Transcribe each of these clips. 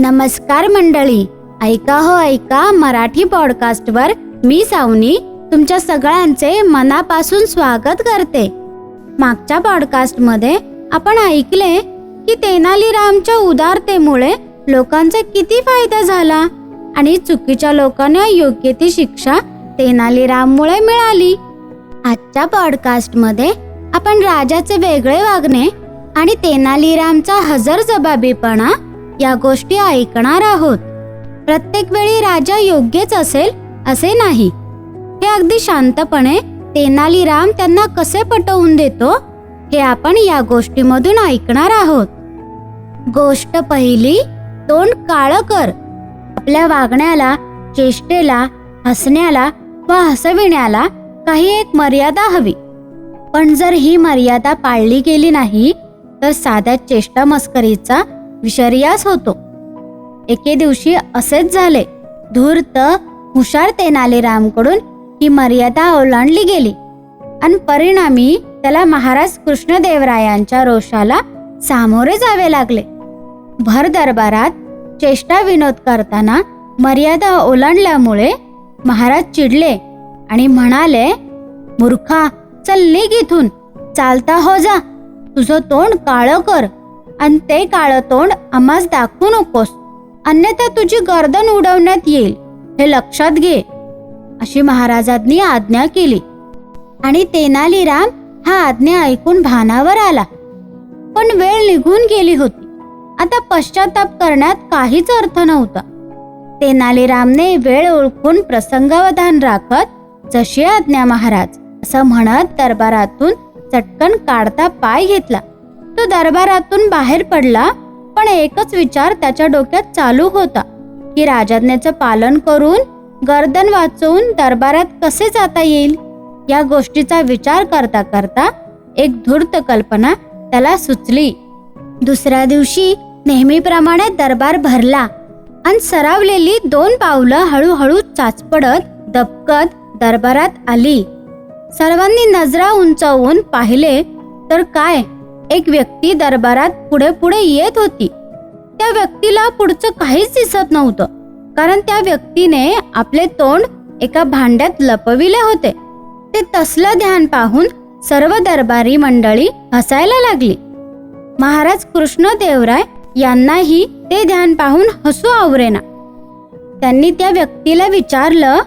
नमस्कार मंडळी. ऐका हो ऐका मराठी पॉडकास्टवर मी सावनी तुमच्या सगळ्यांचे मनापासून स्वागत करते. मागच्या पॉडकास्टमध्ये आपण ऐकले की तेनालीरामच्या उदारतेमुळे लोकांचा किती फायदा झाला आणि चुकीच्या लोकांना योग्य ती शिक्षा तेनालीराममुळे मिळाली. आजच्या पॉडकास्टमध्ये आपण राजाचे वेगळे वागणे आणि तेनालीरामचा हजर जबाबीपणा या गोष्टी ऐकणार आहोत. प्रत्येक वेळी राजा योग्यच असेल असे नाही. हे अगदी शांतपणे तेनालीराम त्यांना कसे पटवून देतो हे आपण या गोष्टीमधून ऐकणार आहोत. गोष्ट पहिली तोंड काळं कर. आपल्या वागण्याला चेष्टेला हसण्याला व हसविण्याला काही एक मर्यादा हवी. पण जर ही मर्यादा पाळली गेली नाही तर साध्या चेष्टा मस्करीचा विषर्यास होतो. एके दिवशी असेच झाले. धूर्त हुशार तेनालीरामकडून ही मर्यादा ओलांडली गेली. आणि परिणामी त्याला महाराज कृष्णदेवरायांच्या रोषाला सामोरे जावे लागले. भर दरबारात चेष्टा विनोद करताना मर्यादा ओलांडल्यामुळे महाराज चिडले आणि म्हणाले मूर्खा चल निघ इथून. चालता हो जा. तुझं तोंड काळं कर. आणि ते काळं तोंड आम्हास दाखवू नकोस. अन्यथा तुझी गर्दन उडवण्यात येईल. हे लक्षात घे. अशी महाराजांनी आज्ञा केली. आणि तेनालीराम हा आज्ञा ऐकून भानावर आला. पण वेळ निघून गेली होती. आता पश्चाताप करण्यात काहीच अर्थ नव्हता. तेनालीरामने वेळ ओळखून प्रसंगावधान राखत जशी आज्ञा महाराज असं म्हणत दरबारातून चटकन काढता पाय घेतला. तो दरबारातून बाहेर पडला पण एकच विचार त्याच्या डोक्यात चालू होता की राजाज्ञेचं पालन करून गर्दन वाचवून दरबारात कसे जाता येईल? या गोष्टीचा विचार करता करता एक धूर्त कल्पना त्याला सुचली. दुसऱ्या दिवशी नेहमीप्रमाणे दरबार भरला आणि सरावलेली दोन पावलं हळूहळू चाचपडत दबकत दरबारात आली. सर्वांनी नजरा उंचावून पाहिले तर काय? एक व्यक्ती दरबारात पुढे पुढे येत होती. त्या व्यक्तीला पुढचं काहीच दिसत नव्हतं कारण त्या व्यक्तीने आपले तोंड एका भांड्यात लपविले होते. ते तसलं ध्यान पाहून सर्व दरबारी मंडळी हसायला लागली. महाराज कृष्णदेवराय यांनाही ते ध्यान पाहून हसू आवरेना. त्यांनी त्या व्यक्तीला विचारलं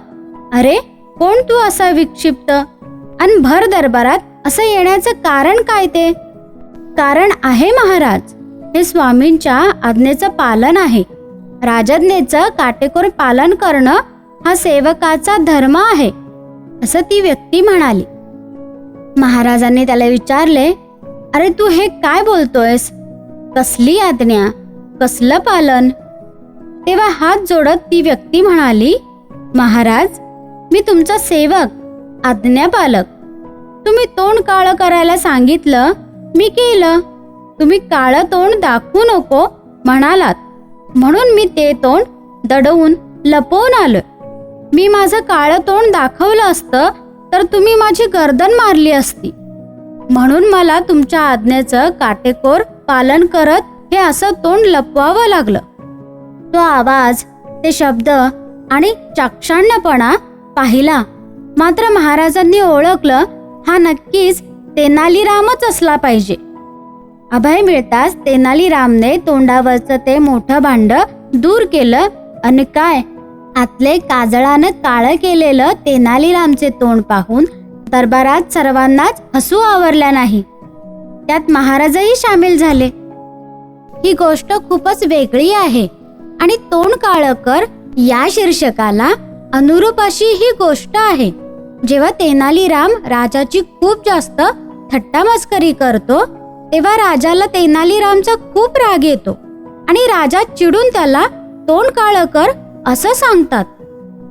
अरे कोण तू असा विक्षिप्त? आणि भर दरबारात असं येण्याचं कारण काय ते? कारण आहे महाराज. हे स्वामींच्या आज्ञेचं पालन आहे. राजज्ञेचं काटेकोर पालन करणं हा सेवकाचा धर्म आहे असं ती व्यक्ती म्हणाली. महाराजांनी त्याला विचारले अरे तू हे काय बोलतोयस? कसली आज्ञा? कसलं पालन? तेव्हा हात जोडत ती व्यक्ती म्हणाली महाराज मी तुमचा सेवक आज्ञापालक. तुम्ही तोंड काळं करायला सांगितलं मी केलं. तुम्ही काळं तोंड दाखवू नको म्हणालात. म्हणून मी ते तोंड दडवून लपवून आलोय. मी माझं काळं तोंड दाखवलं असतं तर तुम्ही माझी गर्दन मारली असती. म्हणून मला तुमच्या आज्ञेचं काटेकोर पालन करत हे असं तोंड लपवावं लागलं. तो आवाज ते शब्द आणि चाक्षाण्यपणा पाहिला. मात्र महाराजांनी ओळखलं हा नक्कीच तेनालीरामच असला पाहिजे. अभय मिळताच तेनालीरामने तोंडावरचं ते मोठं भांड दूर केलं आणि काय आतले काजळानं काळं केलेलं तेनालीरामचे तोंड पाहून दरबारात सर्वांनाच हसू आवरल्या नाही. त्यात महाराजही सामील झाले. ही गोष्ट खूपच वेगळी आहे आणि तोंड काळं कर या शीर्षकाला अनुरूप अशी ही गोष्ट आहे. जेव्हा तेनालीराम राजाची खूप जास्त थट्टामस्करी करतो तेव्हा राजाला तेनालीरामचा खूप राग येतो. आणि राजा चिडून त्याला तोंड काळं कर असं सांगतात.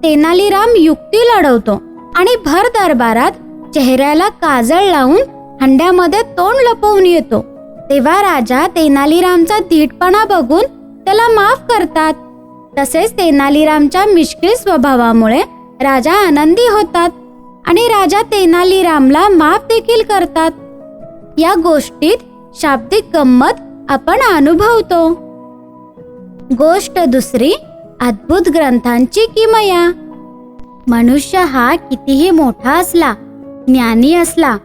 तेनालीराम युक्ती लढवतो आणि भर दरबारात चेहऱ्याला काजळ लावून हंड्यामध्ये तोंड लपवून येतो. तेव्हा राजा तेनालीरामचा धीटपणा बघून त्याला माफ करतात. तसेच तेनालीरामच्या मिश्किल स्वभावामुळे राजा आनंदी होतात. आणि राजा तेनालीरामला माफ देखील करतात. या गोष्टीत शाब्दिक गंमत आपण अनुभवतो. गोष्ट दुसरी अद्भुत ग्रंथांची किमया. मनुष्य हा कितीही मोठा असला ज्ञानी असला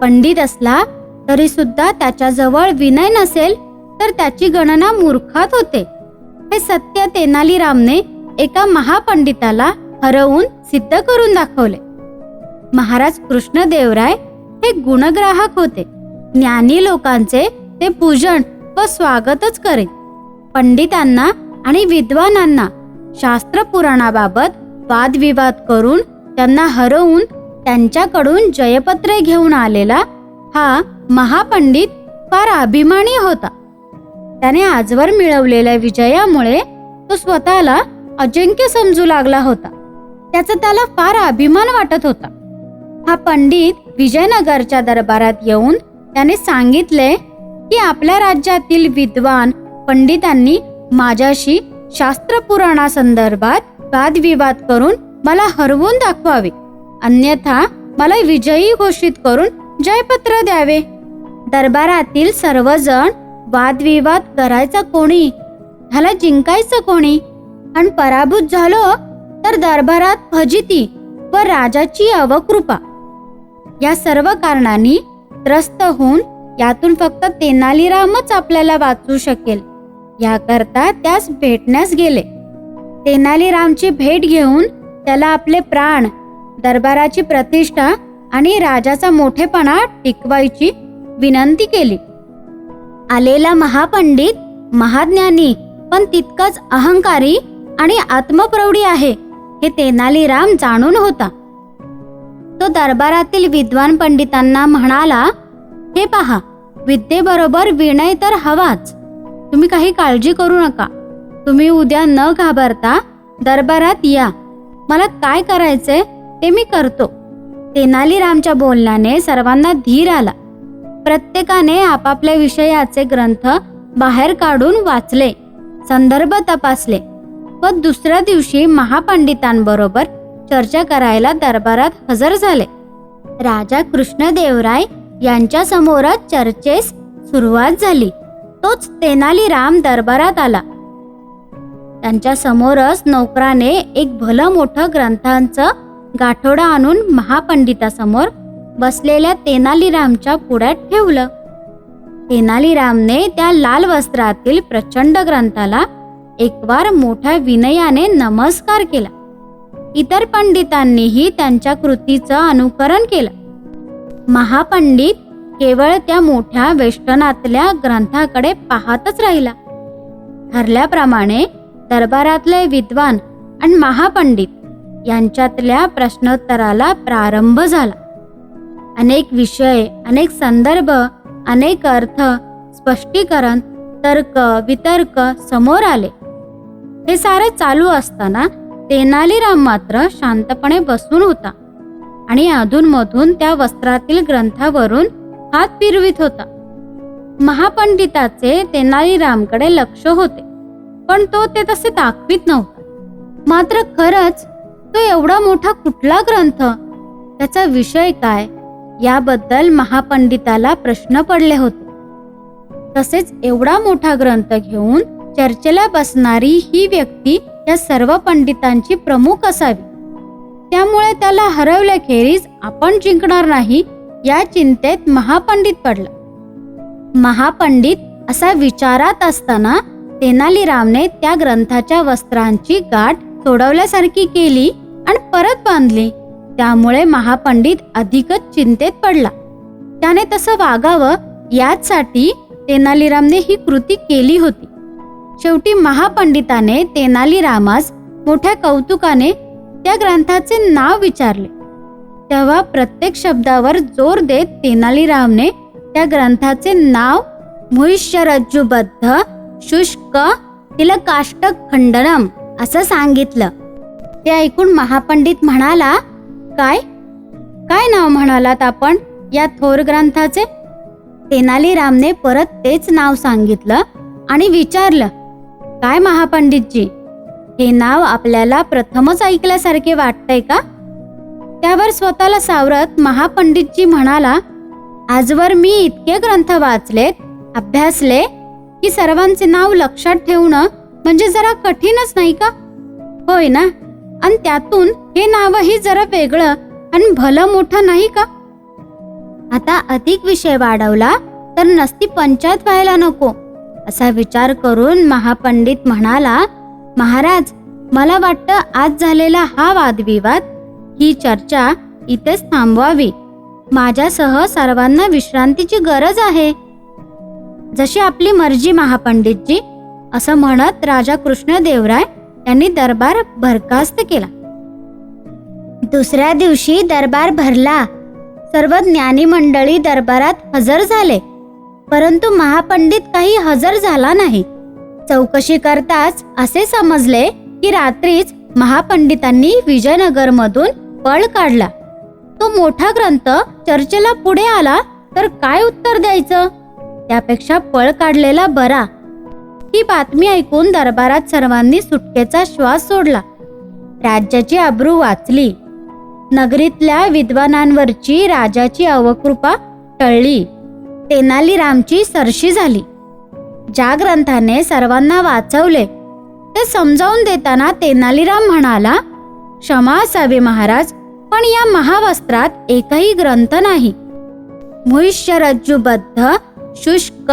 पंडित असला तरी सुद्धा त्याच्याजवळ विनय नसेल तर त्याची गणना मूर्खात होते. हे सत्य तेनालीरामने एका महापंडिताला हरवून सिद्ध करून दाखवले. महाराज कृष्णदेवराय हे गुणग्राहक होते. ज्ञानी लोकांचे ते पूजन व स्वागतच करीत. पंडितांना आणि विद्वानांना शास्त्र पुराणाबाबत वादविवाद करून त्यांना हरवून त्यांच्याकडून जयपत्रे घेऊन आलेला हा महापंडित फार अभिमानी होता. त्याने आजवर मिळवलेल्या विजयामुळे तो स्वतःला अजिंक्य समजू लागला होता. त्याचा त्याला फार अभिमान वाटत होता. हा पंडित विजयनगरच्या दरबारात येऊन त्याने सांगितले की आपल्या राज्यातील विद्वान पंडितांनी माझ्याशी शास्त्र पुराणासंदर्भात वादविवाद करून मला हरवून दाखवावे. अन्यथा मला विजयी घोषित करून जयपत्र द्यावे. दरबारातील सर्वजण वादविवाद करायचा कोणी? ह्याला जिंकायचं कोणी? आणि पराभूत झालो तर दरबारात फजिती व राजाची अवकृपा. या सर्व कारणांनी त्रस्त होऊन यातून फक्त तेनालीरामच आपल्याला वाचू शकेल. याकरता त्यास भेटण्यास गेले. तेनालीरामची भेट घेऊन त्याला आपले प्राण दरबाराची प्रतिष्ठा आणि राजाचा मोठेपणा टिकवायची विनंती केली. आलेला महापंडित महाज्ञानी पण तितकाच अहंकारी आणि आत्मप्रौढी आहे हे तेनालीराम जाणून होता. तो दरबारातील विद्वान पंडितांना म्हणाला हे पहा विद्येबरोबर विनय तर हवाच. तुम्ही काही काळजी करू नका. तुम्ही उद्या न घाबरता दरबारात या. मला काय करायचे ते मी करतो. तेनालीरामच्या बोलण्याने सर्वांना धीर आला. प्रत्येकाने आपापल्या विषयाचे ग्रंथ बाहेर काढून वाचले संदर्भ तपासले व दुसऱ्या दिवशी महापंडितांबरोबर चर्चा करायला दरबारात हजर झाले. राजा कृष्णदेवराय यांच्या समोरच चर्चेस सुरुवात झाली. तोच तेनालीराम दरबारात आला. त्यांच्या समोरच नोकराने एक भलं मोठं ग्रंथांचं गाठोडा आणून महापंडितासमोर बसलेल्या तेनालीरामच्या पुढ्यात ठेवलं. तेनालीरामने त्या लाल वस्त्रातील प्रचंड ग्रंथाला एकवार मोठ्या विनयाने नमस्कार केला. इतर पंडितांनीही त्यांच्या कृतीचं अनुकरण केलं. महापंडित केवळ त्या मोठ्या वेष्टनातल्या ग्रंथाकडे पाहतच राहिला. ठरल्याप्रमाणे दरबारातले विद्वान आणि महापंडित यांच्यातल्या प्रश्नोत्तराला प्रारंभ झाला. अनेक विषय अनेक संदर्भ अनेक अर्थ स्पष्टीकरण तर्क वितर्क समोर आले. हे सारे चालू असताना तेनालीराम मात्र शांतपणे बसून होता आणि अधूनमधून त्या वस्त्रातील ग्रंथावरून हात फिरवित होता. महापंडिताचे तेनालीरामकडे लक्ष होते पण तो ते तसे दाखवित नव्हता. मात्र खरंच तो एवढा मोठा कुठला ग्रंथ? त्याचा विषय काय? याबद्दल महापंडिताला प्रश्न पडले होते. तसेच एवढा मोठा ग्रंथ घेऊन चर्चेला बसणारी ही व्यक्ती या सर्व पंडितांची प्रमुख असावी. त्यामुळे त्याला हरवल्याखेरीज आपण जिंकणार नाही या चिंतेत महापंडित पडला. महापंडित असा विचारात असताना तेनालीरामने त्या ग्रंथाच्या वस्त्रांची गाठ सोडवल्यासारखी केली आणि परत बांधली. त्यामुळे महापंडित अधिकच चिंतेत पडला. त्याने तसं वागावं याचसाठी तेनालीरामने ही कृती केली होती. शेवटी महापंडिताने तेनालीरामास मोठ्या कौतुकाने त्या ग्रंथाचे नाव विचारले. तेव्हा प्रत्येक शब्दावर जोर देत तेनालीरामने त्या ग्रंथाचे नाव मुहिष्यरज्जुबद्ध शुष्क तिलकाष्टक खंडनम असं सांगितलं. ते ऐकून महापंडित म्हणाला काय? काय नाव म्हणालात आपण या थोर ग्रंथाचे? तेनालीरामने परत तेच नाव सांगितलं आणि विचारलं काय महापंडितजी? हे नाव आपल्याला प्रथमच ऐकल्यासारखे वाटतंय का? त्यावर स्वतःला सावरत महापंडितजी म्हणाला आजवर मी इतके ग्रंथ वाचलेत अभ्यासले की सर्वांचे नाव लक्षात ठेवणं म्हणजे जरा कठीणच नाही का? होय ना? आणि त्यातून हे नावही जरा वेगळं आणि भलं मोठं नाही का? आता अधिक विषय वाढवला तर नसती पंचायत व्हायला नको. असा विचार करून महापंडित म्हणाला महाराज मला वाटतं आज झालेला हा वादविवाद ही चर्चा इथेच थांबवावी. माझ्यासह सर्वांना विश्रांतीची गरज आहे. जशी आपली मर्जी महापंडितजी असं म्हणत राजा कृष्णदेवराय यांनी दरबार बरखास्त केला. दुसऱ्या दिवशी दरबार भरला. सर्व ज्ञानी मंडळी दरबारात हजर झाले. परंतु महापंडित काही हजर झाला नाही. चौकशी करताच असे समजले की रात्रीच महापंडितांनी विजयनगरमधून पळ काढला. तो मोठा ग्रंथ चर्चेला पुढे आला तर काय उत्तर द्यायचं? त्यापेक्षा पळ काढलेला बरा. ही बातमी ऐकून दरबारात सर्वांनी सुटकेचा श्वास सोडला. राज्याची अब्रू वाचली. नगरीतल्या विद्वानांवरची राजाची अवकृपा टळली. तेनालीरामची सरशी झाली. ज्या ग्रंथाने सर्वांना वाचवले ते समजावून देताना तेनालीराम म्हणाला क्षमा असावी महाराज पण या महावस्त्रात एकही ग्रंथ नाही. मुहिष्यरज्जुबद्ध शुष्क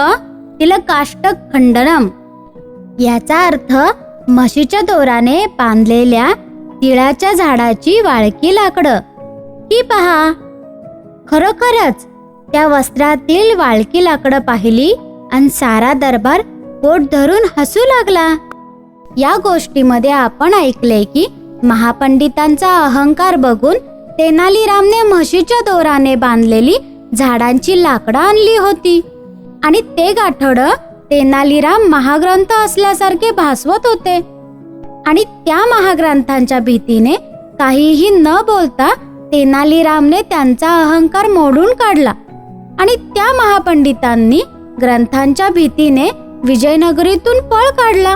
तिलकाष्टक खंडनम याचा अर्थ म्हशीच्या दोराने बांधलेल्या तिळाच्या झाडाची वाळकी लाकडं. ही पहा. खरोखरच त्या वस्त्रातील वाळकी लाकडं पाहिली आणि सारा दरबार पोट धरून हसू लागला. या गोष्टीमध्ये आपण ऐकले की महापंडितांचा अहंकार बघून तेनालीरामने म्हशीच्या दोराने बांधलेली झाडांची लाकडं आणली होती. आणि ते गाठोड तेनालीराम महाग्रंथ असल्यासारखे भासवत होते. आणि त्या महाग्रंथांच्या भीतीने काहीही न बोलता तेनालीरामने त्यांचा अहंकार मोडून काढला. आणि त्या महापंडितांनी ग्रंथांच्या भीतीने विजयनगरीतून पळ काढला.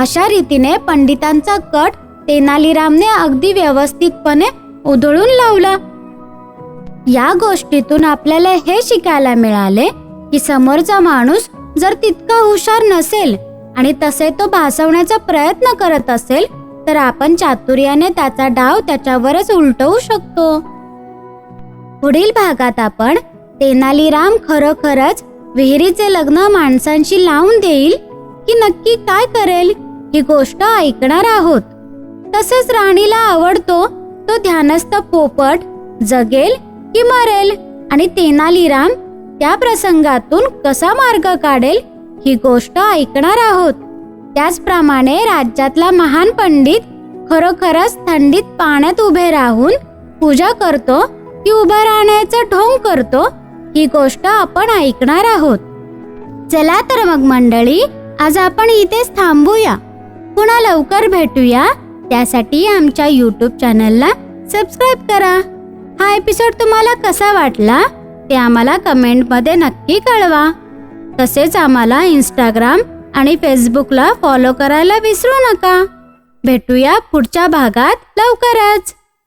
अशा रीतीने पंडितांचा कट तेनालीरामने अगदी व्यवस्थितपणे उधळून लावला. या गोष्टीतून आपल्याला हे शिकायला मिळाले की समोरचा माणूस जर तितका हुशार नसेल आणि तसे तो भासवण्याचा प्रयत्न करत असेल तर आपण चातुर्याने त्याचा डाव त्याच्यावरच उलटवू शकतो. पुढील भागात आपण तेनालीराम खरोखरच विहिरीचे लग्न माणसांशी लावून देईल की नक्की काय करेल ही गोष्ट ऐकणार आहोत. तसेच राणीला आवडतो तो ध्यानस्थ पोपट जगेल की मरेल आणि तेनालीराम त्या प्रसंगातून कसा मार्ग काढेल ही गोष्ट ऐकणार आहोत. त्याचप्रमाणे राज्यातला महान पंडित खरोखरच थंडीत पाण्यात उभे राहून पूजा करतो की उभा राहण्याचा ढोंग करतो ही गोष्ट आपण ऐकणार आहोत. चला तर मग मंडळी आज आपण इथेच थांबूया. पुन्हा लवकर भेटूया. त्यासाठी आमच्या यूट्यूब चॅनलला सबस्क्राईब करा. हा एपिसोड तुम्हाला कसा वाटला ते आम्हाला कमेंटमध्ये नक्की कळवा. तसेच आम्हाला इंस्टाग्राम आणि फेसबुकला फॉलो करायला विसरू नका. भेटूया पुढच्या भागात लवकरच.